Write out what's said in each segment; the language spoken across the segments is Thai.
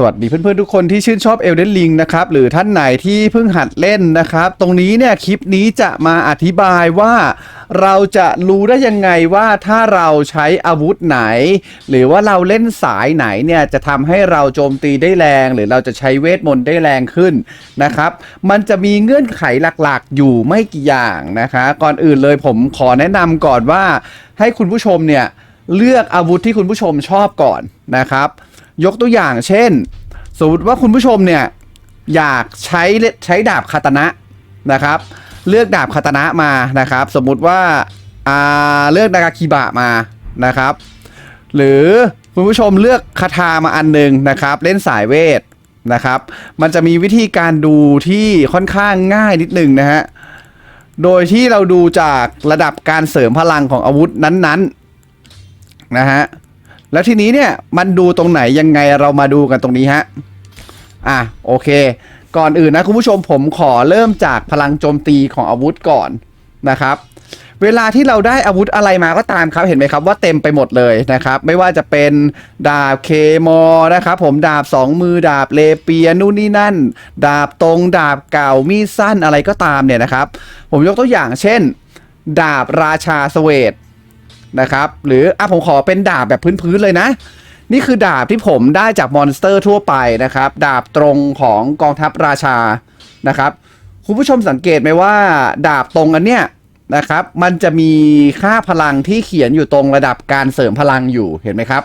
สวัสดีเพื่อนๆทุกคนที่ชื่นชอบเอลเดนลิงนะครับ หรือท่านไหนที่เพิ่งหัดเล่นนะครับ ตรงนี้เนี่ยคลิปนี้จะมาอธิบายว่าเราจะรู้ได้ยังไงว่าถ้าเราใช้อาวุธไหน หรือว่าเราเล่นสายไหนเนี่ยจะทำให้เราโจมตีได้แรง หรือเราจะใช้เวทมนต์ได้แรงขึ้นนะครับ มันจะมีเงื่อนไขหลักๆ อยู่ไม่กี่อย่างนะคะ ก่อนอื่นเลยผมขอแนะนำก่อนว่าให้คุณผู้ชมเนี่ยเลือกอาวุธที่คุณผู้ชมชอบก่อนนะครับ ยกตัวอย่างเช่น สมมติว่าคุณผู้ชมเนี่ยอยากใช้ใช้ดาบคาตานะนะครับ เลือกดาบคาตานะมานะครับ สมมุติว่าอ่าเลือกนากาคิบะมานะครับ หรือคุณผู้ชมเลือกคาถามาอันหนึ่งนะครับ เล่นสายเวทนะครับ มันจะมีวิธีการดูที่ค่อนข้างง่ายนิดหนึ่งนะฮะโดยที่เราดูจากระดับการเสริมพลังของอาวุธนั้นๆนะฮะ แล้วทีนี้เนี่ยมันดูตรงไหนยังไงเรามาดูกันตรงนี้ฮะ อะโอเค ก่อนอื่นนะคุณผู้ชมผมขอเริ่มจากพลังโจมตีของอาวุธก่อนนะครับ เวลาที่เราได้อาวุธอะไรมาก็ตามครับเห็นไหมครับว่าเต็มไปหมดเลยนะครับ ไม่ว่าจะเป็นดาบเคมอนะครับผมดาบสองมือดาบเลเปียนู่นนี่นั่น ดาบตรงดาบเก่ามีดสั้นอะไรก็ตามเนี่ยนะครับ ผมยกตัวอย่างเช่น ดาบราชาสเวต นะครับ หรืออะผมขอเป็นดาบแบบพื้นๆเลยนะ นี่คือดาบที่ผมได้จากมอนสเตอร์ทั่วไปนะครับ ดาบตรงของกองทัพราชานะครับ คุณผู้ชมสังเกตไหมว่า ดาบตรงอันเนี้ยนะครับ มันจะมีค่าพลังที่เขียนอยู่ตรงระดับการเสริมพลังอยู่เห็นไหมครับ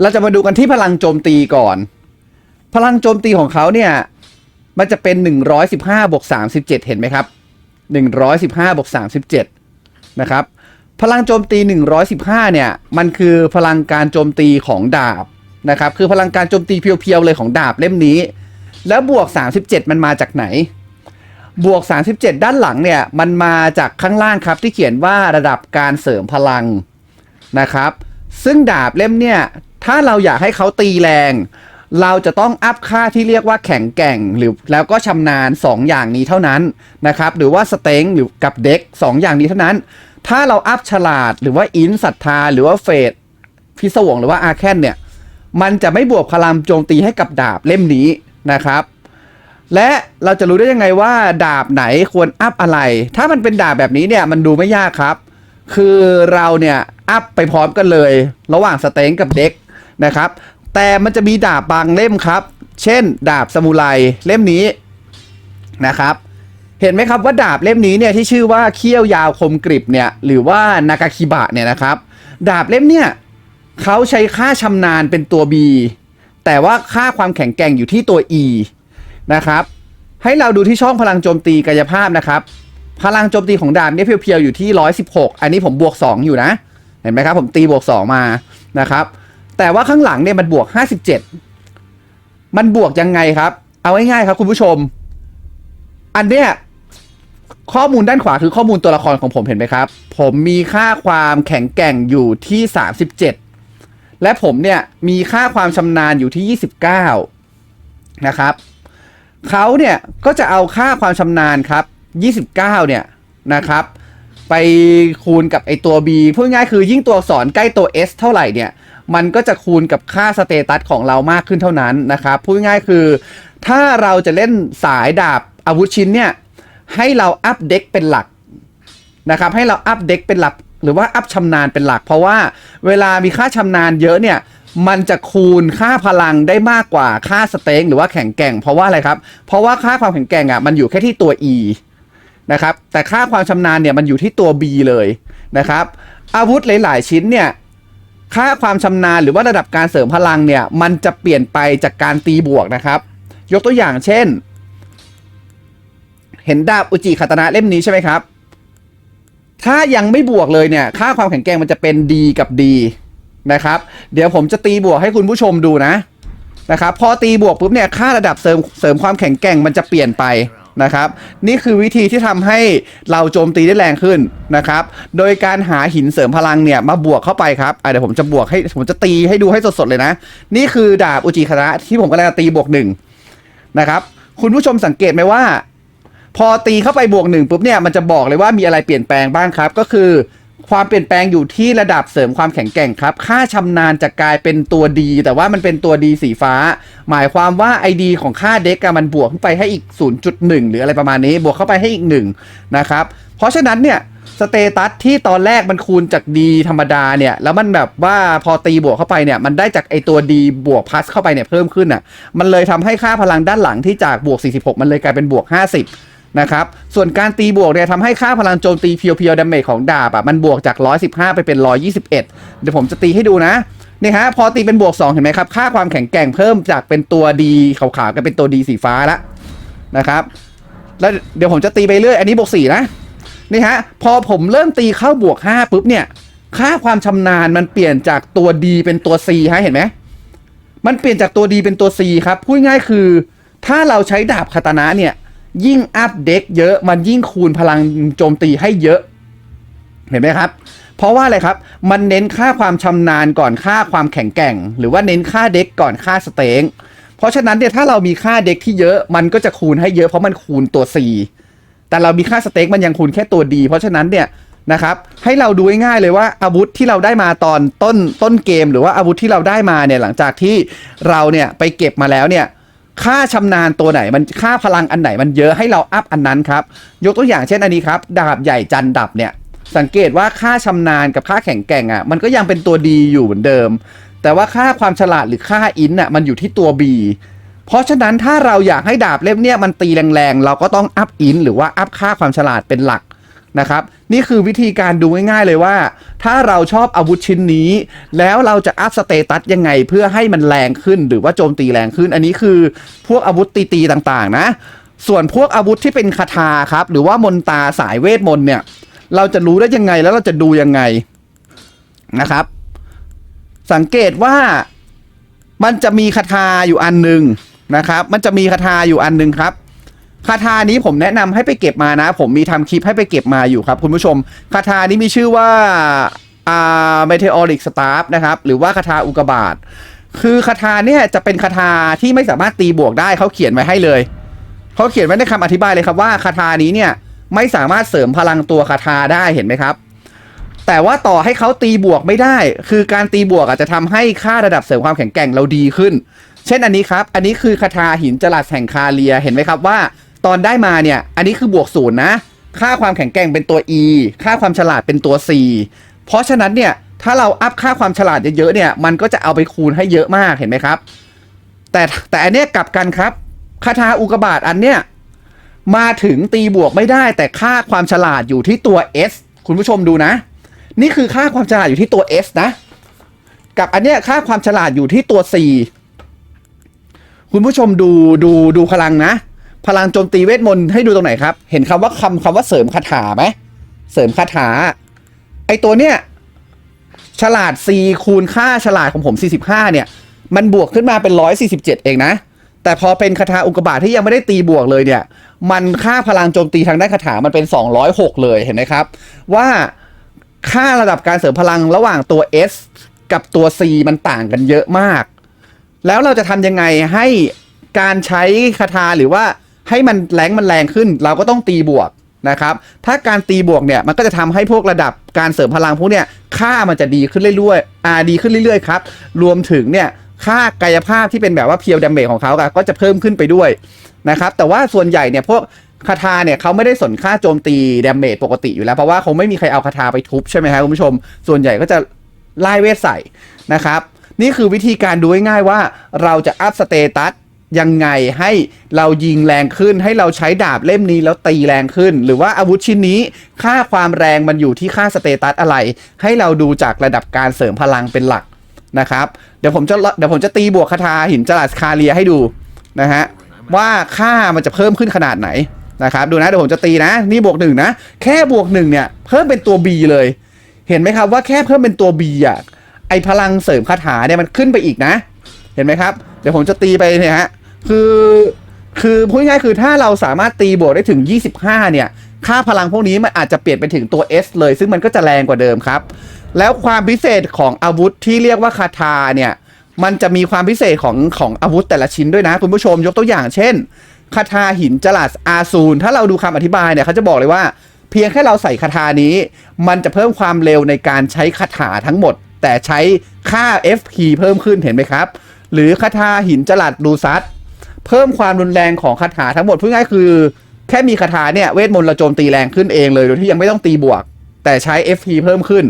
เราจะมาดูกันที่พลังโจมตีก่อน พลังโจมตีของเขาเนี่ยมันจะเป็น 115บวก37 เห็นไหมครับ 115บวก37 นะครับ พลังโจมตี 115 เนี่ย มันคือพลังการโจมตีของดาบนะครับ คือพลังการโจมตีเพียวๆเลยของดาบเล่มนี้ แล้วบวก 37 มันมาจากไหน บวก 37 ด้านหลังเนี่ย มันมาจากข้างล่างครับที่เขียนว่าระดับการเสริมพลังนะครับ ซึ่งดาบเล่มเนี่ย ถ้าเราอยากให้เขาตีแรง เราจะต้องอัพค่าที่เรียกว่าแข็งแกร่ง หรือแล้วก็ชำนาญ 2 อย่างนี้เท่านั้นนะครับ หรือว่าสเต็งหรือกับเด็ก2อย่างนี้เท่านั้น ถ้าเราอัพฉลาดหรือว่าอินศรัทธา หรือว่าเฟดพิศวงหรือว่าอาแคนเนี่ย มันจะไม่บวกพลังโจมตีให้กับดาบเล่มนี้นะครับ และเราจะรู้ได้ยังไงว่า ดาบไหนควรอัพอะไร ถ้ามันเป็นดาบแบบนี้เนี่ยมันดูไม่ยากครับ คือเราเนี่ยอัพไปพร้อมกันเลย ระหว่างสเต็งกับเด็กนะครับ แต่มันจะมีดาบบางเล่มครับ เช่น ดาบสมุไรเล่มนี้นะครับ เห็นไหมครับว่าดาบเล่มนี้เนี่ยที่ชื่อว่าเขี้ยวยาวคมกริบเนี่ยหรือว่านากาคิบะเนี่ยนะครับ ดาบเล่มเนี่ยเขาใช้ค่าชำนาญเป็นตัว B แต่ว่าค่าความแข็งแกร่งอยู่ที่ตัว E นะครับให้เราดูที่ช่องพลังโจมตีกายภาพนะครับ พลังโจมตีของดาบเนี่ยเพียวๆอยู่ที่ 116 อันนี้ผมบวก 2 อยู่นะ เห็นไหมครับผมตีบวก 2 มานะครับ แต่ว่าข้างหลังเนี่ยมันบวก 57 มันบวกยังไงครับ เอาง่ายๆครับคุณผู้ชม อันเนี้ย ข้อมูลด้านขวาคือข้อมูลตัวละครของผมเห็นไหมครับ ผมมีค่าความแข็งแกร่งอยู่ที่ 37 และผมเนี่ยมีค่าความชำนาญอยู่ที่ 29 นะครับเขาเนี่ยก็จะเอาค่าความชำนาญครับ 29 เนี่ยนะครับ ไปคูณกับไอตัว B พูดง่ายคือยิ่งตัวอักษรใกล้ตัว S เท่าไหร่เนี่ย มันก็จะคูณกับค่าสเตตัสของเรามากขึ้นเท่านั้นนะครับ พูดง่ายคือ ถ้าเราจะเล่นสายดาบอาวุธชิ้นเนี่ย ให้เราอัพเด็กเป็นหลักนะครับให้เราอัพเด็กเป็นหลักหรือว่าอัพชำนาญเป็นหลัก เพราะว่าเวลามีค่าชำนาญเยอะเนี่ยมันจะคูณค่าพลังได้มากกว่าค่าสเต็งหรือว่าแข็งแกร่งเพราะว่าอะไรครับ เพราะว่าค่าความแข็งแกร่งอะมันอยู่แค่ที่ตัว E นะครับแต่ค่าความชำนาญเนี่ยมันอยู่ที่ตัว B เลยนะครับ อาวุธหลาย ๆ ชิ้นเนี่ยค่าความชำนาญหรือว่าระดับการเสริมพลังเนี่ยมันจะเปลี่ยนไปจากการตีบวกนะครับ ยกตัวอย่างเช่น ห็นดาบอุจิคาตนะเล่มนี้ใช่ไหมครับ ถ้ายังไม่บวกเลยเนี่ย ค่าความแข็งแกร่งมันจะเป็น D กับ D นะครับ เดี๋ยวผมจะตีบวกให้คุณผู้ชมดูนะนะครับพอตีบวกปุ๊บเนี่ยค่าระดับเสริมเสริมความแข็งแกร่งมันจะเปลี่ยนไปนะครับ นี่คือวิธีที่ทำให้เราโจมตีได้แรงขึ้นนะครับ โดยการหาหินเสริมพลังเนี่ยมาบวกเข้าไปครับเดี๋ยวผมจะบวกให้ผมจะตีให้ดูให้สดๆเลยนะ นี่คือดาบอุจิคาตะที่ผมกำลังตีบวกหนึ่งนะครับ คุณผู้ชมสังเกตไหมว่า พอตีเข้าไปบวกหนึ่งปุ๊บเนี่ยมันจะบอกเลยว่ามีอะไรเปลี่ยนแปลงบ้างครับ ก็คือ ความเปลี่ยนแปลงอยู่ที่ระดับเสริมความแข็งแกร่งครับ ค่าชำนาญจะกลายเป็นตัวดี แต่ว่ามันเป็นตัวดีสีฟ้า หมายความว่า ID ของค่าเด็กอะมันบวกขึ้นไปให้อีก 0.1 หรืออะไรประมาณนี้ บวกเข้าไปให้อีก1นะครับ เพราะฉะนั้นเนี่ยสเตตัสที่ตอนแรกมันคูณจากดีธรรมดาเนี่ย แล้วมันแบบว่าพอตีบวกเข้าไปเนี่ย มันได้จากไอตัวดีบวกพลัสเข้าไปเนี่ยเพิ่มขึ้นอะ มันเลยทำให้ค่าพลังด้านหลังที่จากบวก 46 มันเลยกลายเป็นบวก 50 นะครับ ส่วนการตีบวกเนี่ยทำให้ค่าพลังโจมตีเพียวๆดาเมจของดาบอะมันบวกจาก 115 ไปเป็น 121 เดี๋ยวผมจะตีให้ดูนะนี่ฮะพอตีเป็นบวก 2 เห็นไหมครับ ค่าความแข็งแกร่งเพิ่มจากเป็นตัวดีขาวๆกลายเป็นตัวดีสีฟ้าละนะครับแล้วเดี๋ยวผมจะตีไปเรื่อยอันนี้บวก4นะนี่ฮะพอผมเริ่มตีเข้าบวก 5ปุ๊บเนี่ยค่าความชำนาญมันเปลี่ยนจากตัวดีเป็นตัว C ฮะเห็นไหมมันเปลี่ยนจากตัวดีเป็นตัว C ครับพูดง่ายคือ ถ้าเราใช้ดาบคาตานะเนี่ย ยิ่งอัพเด็กเยอะมันยิ่งคูณพลังโจมตีให้เยอะ เห็นไหมครับ เพราะว่าอะไรครับ มันเน้นค่าความชำนาญก่อนค่าความแข็งแกร่ง หรือว่าเน้นค่าเด็กก่อนค่าสเต็งเพราะฉะนั้นเนี่ยถ้าเรามีค่าเด็กที่เยอะมันก็จะคูณให้เยอะเพราะมันคูณตัว C แต่เรามีค่าสเต็กมันยังคูณแค่ตัวดีเพราะฉะนั้นเนี่ยนะครับให้เราดูง่ายๆเลยว่าอาวุธที่เราได้มาตอนต้นต้นเกม หรือว่าอาวุธที่เราได้มาเนี่ยหลังจากที่เราเนี่ยไปเก็บมาแล้วเนี่ย ค่าชำนาญตัวไหน มันค่าพลังอันไหนมันเยอะให้เราอัพอันนั้นครับ ยกตัวอย่างเช่นอันนี้ครับ ดาบใหญ่จันดับเนี่ย สังเกตว่าค่าชำนาญกับค่าแข็งแกร่งอะ มันก็ยังเป็นตัวดีอยู่เหมือนเดิม แต่ว่าค่าความฉลาดหรือค่าอินอะมันอยู่ที่ตัว B เพราะฉะนั้นถ้าเราอยากให้ดาบเล่มเนี่ยมันตีแรงๆ เราก็ต้องอัพอินหรือว่าอัพค่าความฉลาดเป็นหลัก นะครับนี่คือวิธีการดูง่ายๆเลยว่า ถ้าเราชอบอาวุธชิ้นนี้ แล้วเราจะอัพสเตตัสยังไงเพื่อให้มันแรงขึ้นหรือว่าโจมตีแรงขึ้น อันนี้คือพวกอาวุธตีๆต่างๆนะ ส่วนพวกอาวุธที่เป็นคาถาครับ หรือว่ามนตาสายเวทมนต์เนี่ย เราจะรู้ได้ยังไงแล้วเราจะดูยังไงนะครับ สังเกตว่ามันจะมีคาถาอยู่อันหนึ่งนะครับ มันจะมีคาถาอยู่อันหนึ่งครับ คาถานี้ผมแนะนำให้ไปเก็บมานะ ผมมีทำคลิปให้ไปเก็บมาอยู่ครับ คุณผู้ชมคาถานี้มีชื่อว่าอ่าเมเทออริกสตาร์นะครับ หรือว่าคาถาอุกบาตคือคาถาเนี่ยจะเป็นคาถาที่ไม่สามารถตีบวกได้เขาเขียนไว้ให้เลยเขาเขียนไว้ในคำอธิบายเลยครับว่าคาถานี้เนี่ยไม่สามารถเสริมพลังตัวคาถาได้เห็นไหมครับ แต่ว่าต่อให้เขาตีบวกไม่ได้ คือการตีบวกอาจจะทำให้ค่าระดับเสริมความแข็งแกร่งเราดีขึ้น เช่นอันนี้ครับ อันนี้คือคาถาหินจรัสแห่งคาเลีย เห็นไหมครับว่า ตอนได้มาเนี่ย อันนี้คือบวกศูนย์นะ ค่าความแข็งแกร่งเป็นตัว E ค่าความฉลาดเป็นตัว C เพราะฉะนั้นเนี่ย ถ้าเราอัพค่าความฉลาดเยอะๆเนี่ย มันก็จะเอาไปคูณให้เยอะมากเห็นไหมครับ แต่แต่อันเนี้ยกลับกันครับ คาถาอุกบาตอันเนี้ยมาถึงตีบวกไม่ได้ แต่ค่าความฉลาดอยู่ที่ตัว S คุณผู้ชมดูนะ นี่คือค่าความฉลาดอยู่ที่ตัว S นะ กับอันเนี้ยค่าความฉลาดอยู่ที่ตัว C คุณผู้ชมดูดูดูพลังนะ พลังโจมตีเวทมนต์ให้ดูตรงไหนครับ เห็นคำว่าคำคำว่าเสริมคาถาไหมเสริมคาถา ไอตัวเนี้ยฉลาด C คูณค่าฉลาดของผม 45 เนี่ย มันบวกขึ้นมาเป็น 147 เองนะ แต่พอเป็นคาถาอุกบาตที่ยังไม่ได้ตีบวกเลยเนี่ย มันค่าพลังโจมตีทางด้านคาถามันเป็น 206 เลยเห็นไหมครับ ว่าค่าระดับการเสริมพลังระหว่างตัว S กับตัว C มันต่างกันเยอะมาก แล้วเราจะทำยังไงให้การใช้คาถาหรือว่า ให้มันแรงมันแรงขึ้น เราก็ต้องตีบวกนะครับ ถ้าการตีบวกเนี่ยมันก็จะทำให้พวกระดับการเสริมพลังพวกเนี่ยค่ามันจะดีขึ้นเรื่อยๆอ่าดีขึ้นเรื่อยๆครับ รวมถึงเนี่ยค่ากายภาพที่เป็นแบบว่าเพียวดาเมจของเขาก็จะเพิ่มขึ้นไปด้วยนะครับแต่ว่าส่วนใหญ่เนี่ยพวกคาถาเนี่ยเขาไม่ได้สนค่าโจมตีดาเมจปกติอยู่แล้ว เพราะว่าคงไม่มีใครเอาคาถาไปทุบใช่ไหมครับคุณผู้ชม ส่วนใหญ่ก็จะไล่เวทใส่นะครับ นี่คือวิธีการดูง่ายๆว่าเราจะอัพสเตตัส ยังไงให้เรายิงแรงขึ้น ให้เราใช้ดาบเล่มนี้แล้วตีแรงขึ้น หรือว่าอาวุธชิ้นนี้ค่าความแรงมันอยู่ที่ค่าสเตตัสอะไร ให้เราดูจากระดับการเสริมพลังเป็นหลักนะครับ เดี๋ยวผมจะเดี๋ยวผมจะตีบวกคาถาหินจรัสคาเลียให้ดูนะฮะว่าค่ามันจะเพิ่มขึ้นขนาดไหนนะครับดูนะเดี๋ยวผมจะตีนะ นี่บวกหนึ่งนะแค่บวกหนึ่งเนี่ยเพิ่มเป็นตัว B เลย เห็นไหมครับว่าแค่เพิ่มเป็นตัว B อะไอพลังเสริมคาถาเนี่ยมันขึ้นไปอีกนะ เห็นไหมครับ เดี๋ยวผมจะตีไปเนี่ยฮะ คือคือพูดง่ายคือถ้าเราสามารถตีบวกได้ถึง 25 เนี่ย ค่าพลังพวกนี้มันอาจจะเปลี่ยนไปถึงตัว S เลย ซึ่งมันก็จะแรงกว่าเดิมครับ แล้วความพิเศษของอาวุธที่เรียกว่าคาถาเนี่ย มันจะมีความพิเศษของของอาวุธแต่ละชิ้นด้วยนะ คุณผู้ชมยกตัวอย่างเช่นคาถาหินจลัสอาซูนถ้าเราดูคำอธิบายเนี่ยเขาจะบอกเลยว่า เพียงแค่เราใส่คาถานี้ มันจะเพิ่มความเร็วในการใช้คาถาทั้งหมด แต่ใช้ค่า FP เพิ่มขึ้นเห็นไหมครับ หรือคาถาหินจลัดดูซัด เพิ่มความรุนแรงของคาถาทั้งหมดพูดง่ายคือ แค่มีคาถาเนี่ยเวทมนต์เราโจมตีแรงขึ้นเองเลยโดยที่ยังไม่ต้องตีบวก แต่ใช้ FP เพิ่มขึ้น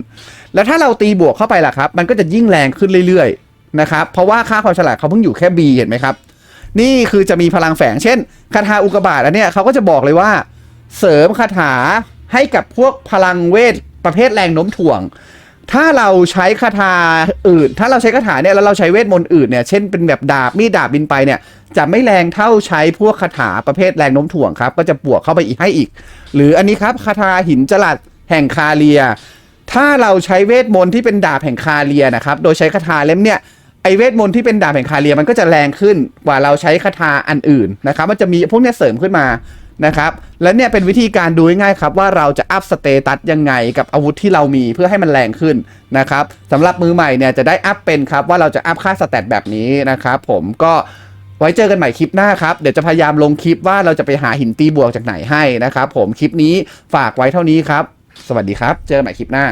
แล้วถ้าเราตีบวกเข้าไปล่ะครับ มันก็จะยิ่งแรงขึ้นเรื่อยๆนะครับเพราะว่าค่าความฉลาดเขาเพิ่งอยู่แค่ B เห็นไหมครับ นี่คือจะมีพลังแฝงเช่นคาถาอุกบาตอันเนี้ยเขาก็จะบอกเลยว่า เสริมคาถาให้กับพวกพลังเวทประเภทแรงโน้มถ่วง ถ้าเราใช้คาถาอื่น ถ้าเราใช้คาถาเนี่ยแล้วเราใช้เวทมนต์อื่นเนี่ย เช่นเป็นแบบดาบมีดดาบบินไปเนี่ย จะไม่แรงเท่าใช้พวกคาถาประเภทแรงโน้มถ่วงครับ ก็จะบวกเข้าไปอีกให้อีก หรืออันนี้ครับคาถาหินจลัดแห่งคาเลีย ถ้าเราใช้เวทมนต์ที่เป็นดาบแห่งคาเลียนะครับ โดยใช้คาถาเล่มเนี่ยไอเวทมนต์ที่เป็นดาบแห่งคาเลียมันก็จะแรงขึ้นกว่าเราใช้คาถาอันอื่นนะครับ มันจะมีพวกเนี้ยเสริมขึ้นมา นะครับ และเนี่ยเป็นวิธีการดูง่ายครับว่าเราจะอัพสเตตัสยังไงกับอาวุธที่เรามีเพื่อให้มันแรงขึ้นนะครับสำหรับมือใหม่เนี่ยจะได้อัพเป็นครับว่าเราจะอัพค่าสเตตแบบนี้นะครับผมก็ไว้เจอกันใหม่คลิปหน้าครับ เดี๋ยวจะพยายามลงคลิปว่าเราจะไปหาหินตีบวกจากไหนให้นะครับผมคลิปนี้ฝากไว้เท่านี้ครับ สวัสดีครับ เจอกันใหม่คลิปหน้า